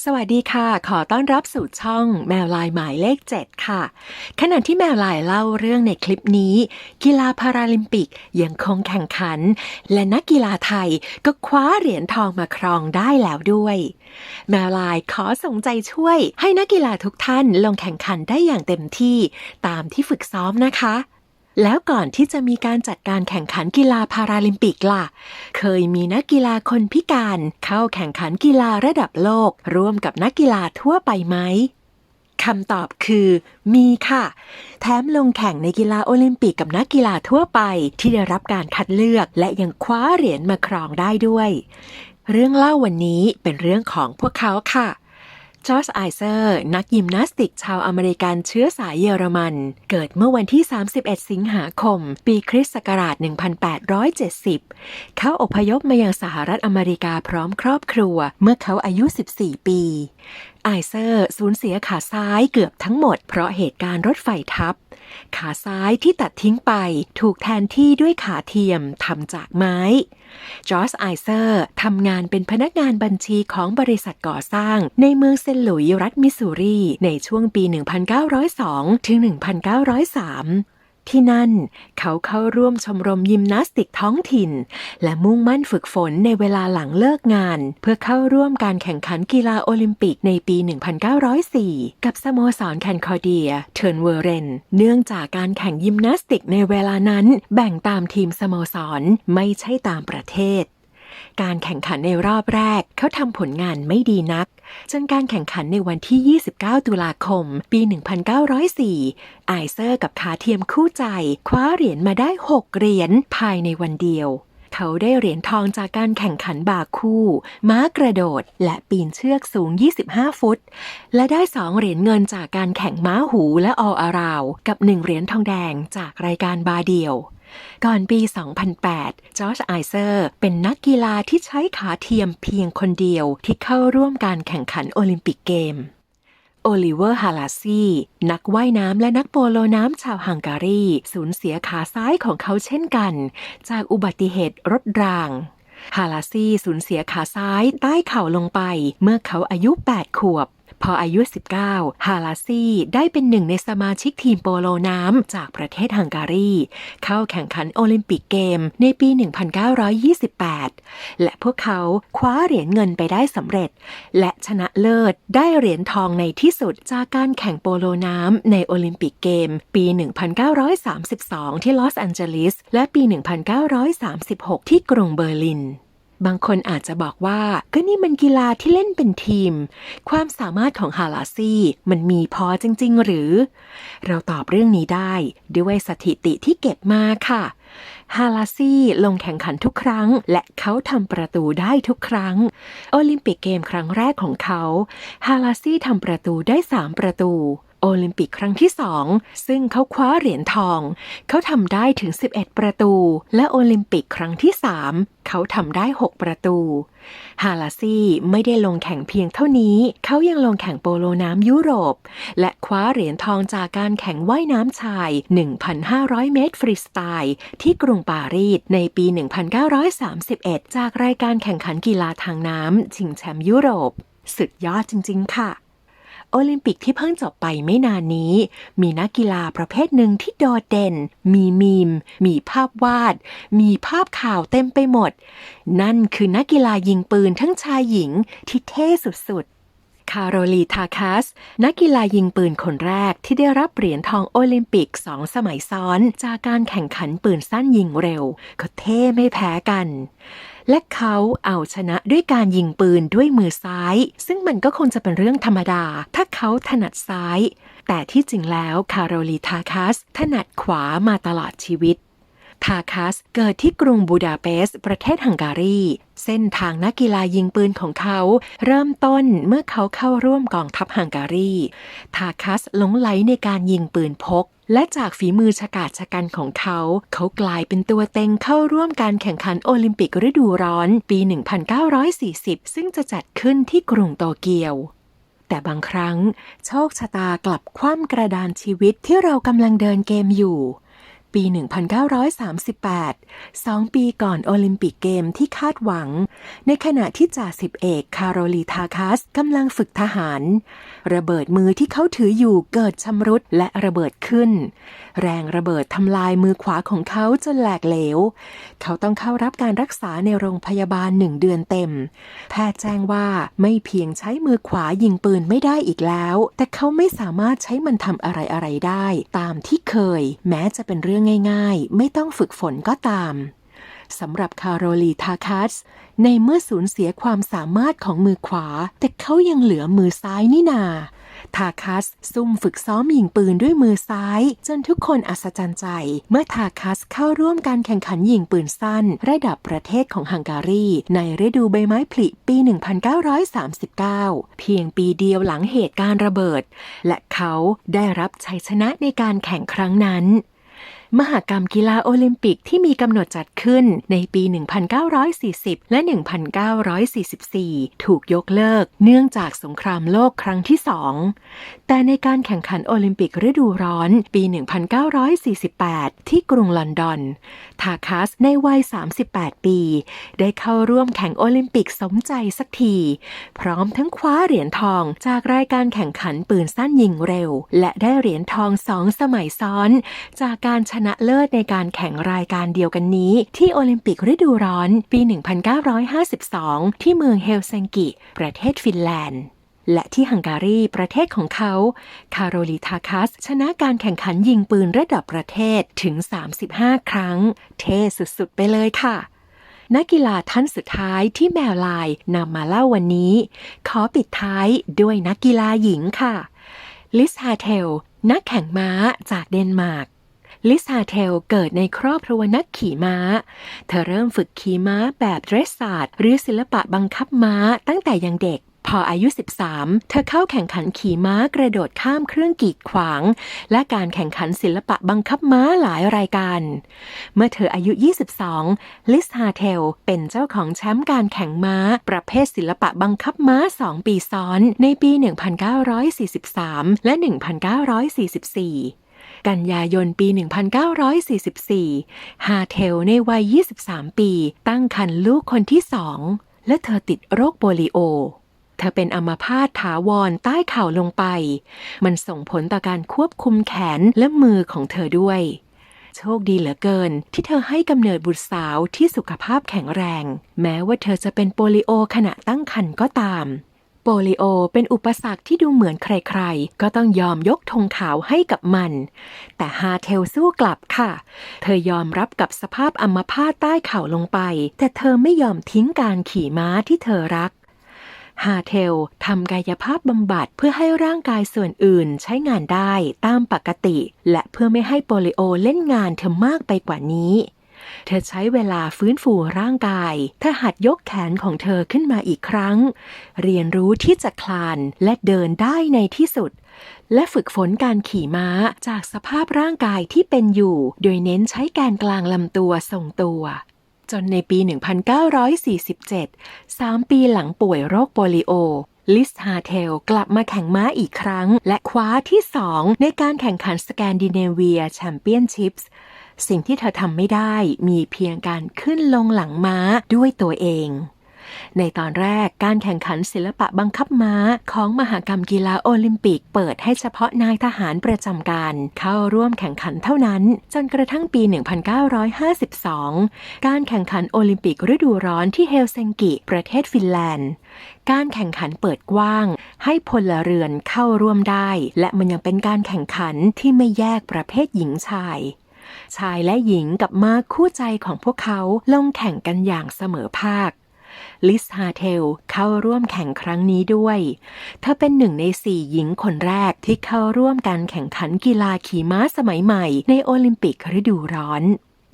สวัสดีค่ะ ขอต้อนรับสู่ช่องแมวลายหมายเลข 7 ค่ะ ขณะที่แมวลายเล่าเรื่องในคลิปนี้ กีฬาพาราลิมปิกยังคงแข่งขัน และนักกีฬาไทยก็คว้าเหรียญทองมาครองได้แล้วด้วย แมวลายขอส่งใจช่วย ให้นักกีฬาทุกท่านลงแข่งขันได้อย่างเต็มที่ตามที่ฝึกซ้อมนะคะ แล้วก่อนที่จะมีการจัดการแข่งขันกีฬาพาราลิมปิกล่ะ เคยมีนักกีฬาคนพิการเข้าแข่งขันกีฬาระดับโลก ร่วมกับนักกีฬาทั่วไปไหมคำตอบคือมีค่ะ แถมลงแข่งในกีฬาโอลิมปิกกับนักกีฬาทั่วไปที่ได้รับการคัดเลือก และยังคว้าเหรียญมาครองได้ด้วย เรื่องเล่าวันนี้เป็นเรื่องของพวกเขาค่ะ จอร์จไอเซอร์นักยิมนาสติกชาวอเมริกันเชื้อสายเยอรมัน เกิดเมื่อวันที่ 31 สิงหาคม ปีคริสต์ศักราช 1870 เขาอพยพมายังสหรัฐอเมริกาพร้อมครอบครัว เมื่อเขาอายุ 14 ปีไอเซอร์สูญเสียขาซ้ายเกือบทั้งหมดเพราะเหตุการณ์รถไฟทับ ขาซ้ายที่ตัดทิ้งไปถูกแทนที่ด้วยขาเทียมทำจากไม้ จอร์จไอเซอร์ทำงานเป็นพนักงานบัญชีของบริษัทก่อสร้างในเมืองเซนต์หลุยส์รัฐมิสซูรี ในช่วงปี 1902 ถึง 1903 ที่นั่น เขาเข้าร่วมชมรมยิมนาสติกท้องถิ่น และมุ่งมั่นฝึกฝนในเวลาหลังเลิกงาน เพื่อเข้าร่วมการแข่งขันกีฬาโอลิมปิกในปี 1904 กับสโมสรแคนคอเดียเทิร์นเวอร์เรน เนื่องจากการแข่งยิมนาสติกในเวลานั้น แบ่งตามทีมสโมสรไม่ใช่ตามประเทศ การแข่งขันในรอบแรก เขาทำผลงานไม่ดีนัก จนการแข่งขันในวันที่ 29 ตุลาคม ปี 1904 ไอเซอร์กับขาเทียมคู่ใจ คว้าเหรียญมาได้ 6 เหรียญภายในวันเดียว เขาได้เหรียญทองจากการแข่งขันบาคู่ ม้ากระโดด และปีนเชือกสูง 25 ฟุต และได้2เหรียญเงินจากการแข่งม้าหูและอออาราว กับ1เหรียญทองแดงจากรายการบาเดียว ก่อนปี 2008 จอร์จไอเซอร์เป็นนักกีฬาที่ใช้ขาเทียมเพียงคนเดียวที่เข้าร่วมการแข่งขันโอลิมปิกเกม โอลิเวอร์ ฮาลาซีนักว่ายน้ำและนักโปโลน้ำชาวฮังการี สูญเสียขาซ้ายของเขาเช่นกัน จากอุบัติเหตุรถรางฮาลาซีสูญเสียขาซ้ายใต้เข่าลงไป เมื่อเขาอายุ 8 ขวบ พออายุ 19 ฮาลาซีได้เป็นหนึ่งในสมาชิกทีมโปโลน้ำจากประเทศฮังการี เข้าแข่งขันโอลิมปิกเกมในปี 1928 และพวกเขาคว้าเหรียญเงินไปได้สำเร็จ และชนะเลิศได้เหรียญทองในที่สุดจากการแข่งโปโลน้ำในโอลิมปิกเกม ปี 1932 ที่ลอสแอนเจลิส และปี 1936 ที่กรุงเบอร์ลิน บางคนอาจจะบอกว่า ก็นี่มันกีฬาที่เล่นเป็นทีม ความสามารถของฮาลาซี่มันมีพอจริง ๆ หรือ เราตอบเรื่องนี้ได้ด้วยสถิติที่เก็บมาค่ะฮาลาซี่ลงแข่งขันทุกครั้ง และเขาทำประตูได้ทุกครั้ง โอลิมปิกเกมครั้งแรกของเขาฮาลาซี่ทำประตูได้ 3 ประตู โอลิมปิกครั้งที่ 2 ซึ่งเขาคว้าเหรียญทอง เขาทำได้ถึง 11 ประตู และโอลิมปิกครั้งที่ 3 เขาทำได้ 6 ประตู ฮาลาซี่ไม่ได้ลงแข่งเพียงเท่านี้ เขายังลงแข่งโปโลน้ำยุโรป และคว้าเหรียญทองจากการแข่งว่ายน้ำชาย 1,500 เมตรฟรีสไตล์ที่กรุงปารีสในปี 1931 จากรายการแข่งขันกีฬาทางน้ำชิงแชมป์ยุโรป สุดยอดจริง ๆ ค่ะ โอลิมปิกที่เพิ่งจบไปไม่นานนี้ มีนักกีฬาประเภทหนึ่งที่โดดเด่น มีมีม มีภาพวาด มีภาพข่าวเต็มไปหมด นั่นคือนักกีฬายิงปืนทั้งชายหญิงที่เท่สุดๆคาโรลีทาคัส นักกีฬายิงปืนคนแรกที่ได้รับเหรียญทองโอลิมปิกสองสมัยซ้อน จากการแข่งขันปืนสั้นยิงเร็ว ก็เท่ไม่แพ้กัน และเขาเอาชนะด้วยการยิงปืนด้วยมือซ้าย ซึ่งมันก็คงจะเป็นเรื่องธรรมดา ถ้าเขาถนัดซ้าย แต่ที่จริงแล้วคาโรลีทาคัสถนัดขวามาตลอดชีวิตทาคัสเกิดที่กรุงบูดาเปสต์ประเทศฮังการี เส้นทางนักกีฬายิงปืนของเขา เริ่มต้นเมื่อเขาเข้าร่วมกองทัพฮังการี ทาคัสหลงไหลในการยิงปืนพก และจากฝีมือฉกาจชะกันของเขา เขากลายเป็นตัวเต็งเข้าร่วมการแข่งขันโอลิมปิกฤดูร้อนปี 1940 ซึ่งจะจัดขึ้นที่กรุงโตเกียว แต่บางครั้ง โชคชะตากลับคว่ำกระดานชีวิตที่เรากำลังเดินเกมอยู่ ปี 1938 สองปีก่อนโอลิมปิกเกมที่คาดหวัง ในขณะที่จ่าสิบเอกคาโรลีทาคัสกำลังฝึกทหาร ระเบิดมือที่เขาถืออยู่เกิดชำรุดและระเบิดขึ้น แรงระเบิดทำลายมือขวาของเขาจนแหลกเหลว เขาต้องเข้ารับการรักษาในโรงพยาบาลหนึ่งเดือนเต็ม แพทย์แจ้งว่าไม่เพียงใช้มือขวายิงปืนไม่ได้อีกแล้ว แต่เขาไม่สามารถใช้มันทำอะไรอะไรได้ ตามที่เคย แม้จะเป็นเรื่องรื่องง่ายๆ ไม่ต้องฝึกฝนก็ตามสำหรับคาโรลีทาคัสในเมื่อสูญเสียความสามารถของมือขวา แต่เขายังเหลือมือซ้ายนี่นาทาคัสซุ่มฝึกซ้อมยิงปืนด้วยมือซ้าย จนทุกคนอัศจรรย์ใจ เมื่อทาคัสเข้าร่วมการแข่งขันยิงปืนสั้น ระดับประเทศของฮังการี ในฤดูใบไม้ผลิปี 1939 เพียงปีเดียวหลังเหตุการณ์ระเบิด และเขาได้รับชัยชนะในการแข่งครั้งนั้น มหกรรมกีฬาโอลิมปิกที่มีกำหนดจัดขึ้นในปี 1940 และ 1944 ถูกยกเลิกเนื่องจากสงครามโลกครั้งที่สองแต่ในการแข่งขันโอลิมปิกฤดูร้อนปี 1948 ที่กรุงลอนดอน ทาคัสในวัย 38 ปี ได้เข้าร่วมแข่งโอลิมปิกสมใจสักที พร้อมทั้งคว้าเหรียญทองจากรายการแข่งขันปืนสั้นยิงเร็ว และได้เหรียญทองสองสมัยซ้อน จากการชนะเลิศในการแข่งรายการเดียวกันนี้ ที่โอลิมปิกฤดูร้อน ปี 1952 ที่เมืองเฮลซิงกิ ประเทศฟินแลนด์และที่ฮังการีประเทศของเขา คาโรลีทาคัส ชนะการแข่งขันยิงปืนระดับประเทศถึง 35 ครั้ง เท่สุดๆ ไปเลยค่ะ นักกีฬาท่านสุดท้ายที่แมวลายนำมาเล่าวันนี้ ขอปิดท้ายด้วยนักกีฬาหญิงค่ะ ลิซฮาเทล นักแข่งม้าจากเดนมาร์ก ลิซาเทลเกิดในครอบครัวนักขี่ม้า เธอเริ่มฝึกขี่ม้าแบบเดรสซาร์ดหรือศิลปะบังคับม้าตั้งแต่ยังเด็กพออายุ 13 เธอเข้าแข่งขันขี่ม้ากระโดดข้ามเครื่องกีดขวาง และการแข่งขันศิลปะบังคับม้าหลายรายการ เมื่อเธออายุ 22 ลิซฮาเทลเป็นเจ้าของแชมป์การแข่งม้า ประเภทศิลปะบังคับม้า 2 ปีซ้อน ในปี 1943 และ 1944 กันยายนปี 1944 ฮาเทลในวัย 23 ปี ตั้งครรภ์ลูกคนที่สอง และเธอติดโรคโปลิโอ เธอเป็นอัมพาตถาวรใต้เข่าลงไป มันส่งผลต่อการควบคุมแขนและมือของเธอด้วย โชคดีเหลือเกินที่เธอให้กำเนิดบุตรสาวที่สุขภาพแข็งแรง แม้ว่าเธอจะเป็นโปลิโอขณะตั้งครรภ์ก็ตาม โปลิโอเป็นอุปสรรคที่ดูเหมือนใครๆ ก็ต้องยอมยกธงขาวให้กับมัน แต่ฮาเทลสู้กลับค่ะ เธอยอมรับกับสภาพอัมพาตใต้เข่าลงไป แต่เธอไม่ยอมทิ้งการขี่ม้าที่เธอรักฮาเทลทำกายภาพบำบัดเพื่อให้ร่างกายส่วนอื่นใช้งานได้ตามปกติ และเพื่อไม่ให้โปลิโอเล่นงานเธอมากไปกว่านี้ เธอใช้เวลาฟื้นฟูร่างกายเธอหัดยกแขนของเธอขึ้นมาอีกครั้ง เรียนรู้ที่จะคลานและเดินได้ในที่สุด และฝึกฝนการขี่ม้าจากสภาพร่างกายที่เป็นอยู่ โดยเน้นใช้แกนกลางลำตัวทรงตัวจนในปี 1947 3 ปีหลังป่วยโรคโปลิโอ ลิสฮาเทลกลับมาแข่งม้าอีกครั้ง และคว้าที่ 2 ในการแข่งขันสแกนดิเนเวียแชมเปี้ยนชิพส์ สิ่งที่เธอทำไม่ได้มีเพียงการขึ้นลงหลังม้าด้วยตัวเอง ในตอนแรกการแข่งขันศิลปะบังคับม้าของมหกรรมกีฬาโอลิมปิก เปิดให้เฉพาะนายทหารประจำการ เข้าร่วมแข่งขันเท่านั้น จนกระทั่งปี 1952 การแข่งขันโอลิมปิกฤดูร้อนที่เฮลซิงกิ ประเทศฟินแลนด์การแข่งขันเปิดกว้าง ให้พลเรือนเข้าร่วมได้ และมันยังเป็นการแข่งขันที่ไม่แยกประเภทหญิงชาย ชายและหญิงกับม้าคู่ใจของพวกเขาลงแข่งกันอย่างเสมอภาคลิสฮาเทลเข้าร่วมแข่งครั้งนี้ด้วย เธอเป็นหนึ่งในสี่หญิงคนแรกที่เข้าร่วมการแข่งขันกีฬาขี่ม้าสมัยใหม่ในโอลิมปิกฤดูร้อน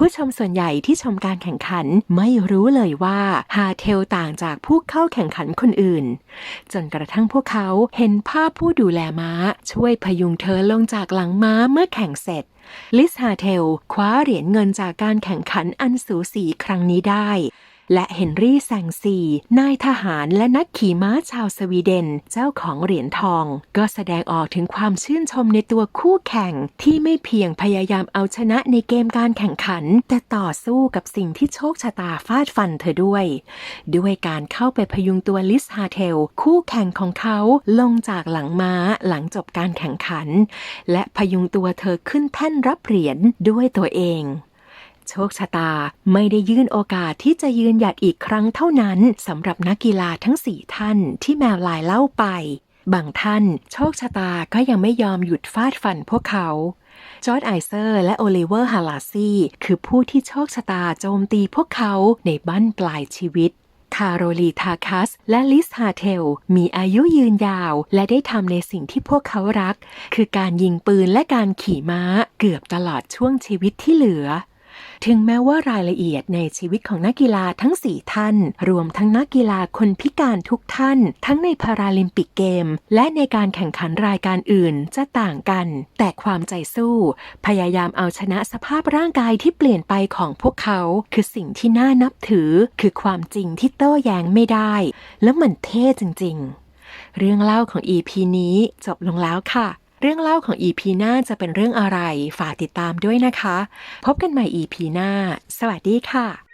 ผู้ชมส่วนใหญ่ที่ชมการแข่งขันไม่รู้เลยว่าฮาเทลต่างจากผู้เข้าแข่งขันคนอื่น จนกระทั่งพวกเขาเห็นภาพผู้ดูแลม้า ช่วยพยุงเธอลงจากหลังม้าเมื่อแข่งเสร็จลิสฮาเทลคว้าเหรียญเงินจากการแข่งขันอันสูสีครั้งนี้ได้ และเฮนรี่แซงซีนายทหารและนักขี่ม้าชาวสวีเดน เจ้าของเหรียญทอง ก็แสดงออกถึงความชื่นชมในตัวคู่แข่งที่ไม่เพียงพยายามเอาชนะในเกมการแข่งขัน แต่ต่อสู้กับสิ่งที่โชคชะตาฟาดฟันเธอด้วย ด้วยการเข้าไปพยุงตัวลิสฮาเทล คู่แข่งของเขาลงจากหลังม้าหลังจบการแข่งขัน และพยุงตัวเธอขึ้นแท่นรับเหรียญด้วยตัวเอง โชคชะตา ไม่ได้ยื่นโอกาสที่จะยืนหยัดอีกครั้งเท่านั้นสำหรับนักกีฬาทั้งสี่ท่านที่แมวลายเล่าไป บางท่าน โชคชะตาก็ยังไม่ยอมหยุดฟาดฟันพวกเขาจอร์ดไอเซอร์และโอลิเวอร์ฮาลาซีคือผู้ที่โชคชะตาโจมตีพวกเขาในบั้นปลายชีวิต คาโรลีทาคัส และลิสฮาเทล มีอายุยืนยาว และได้ทำในสิ่งที่พวกเขารัก คือการยิงปืนและการขี่ม้าเกือบตลอดช่วงชีวิตที่เหลือ ถึงแม้ว่ารายละเอียดในชีวิตของนักกีฬาทั้ง 4 ท่าน รวมทั้งนักกีฬาคนพิการทุกท่าน ทั้งในพาราลิมปิกเกม และในการแข่งขันรายการอื่นจะต่างกัน แต่ความใจสู้ พยายามเอาชนะสภาพร่างกายที่เปลี่ยนไปของพวกเขา คือสิ่งที่น่านับถือ คือความจริงที่โต้แย้งไม่ได้ แล้วมันเท่จริง ๆ เรื่องเล่าของ EP นี้จบลงแล้วค่ะ เรื่องเล่าของ EP หน้าจะเป็นเรื่องอะไร ฝากติดตามด้วยนะคะ พบกันใหม่ EP หน้า สวัสดีค่ะ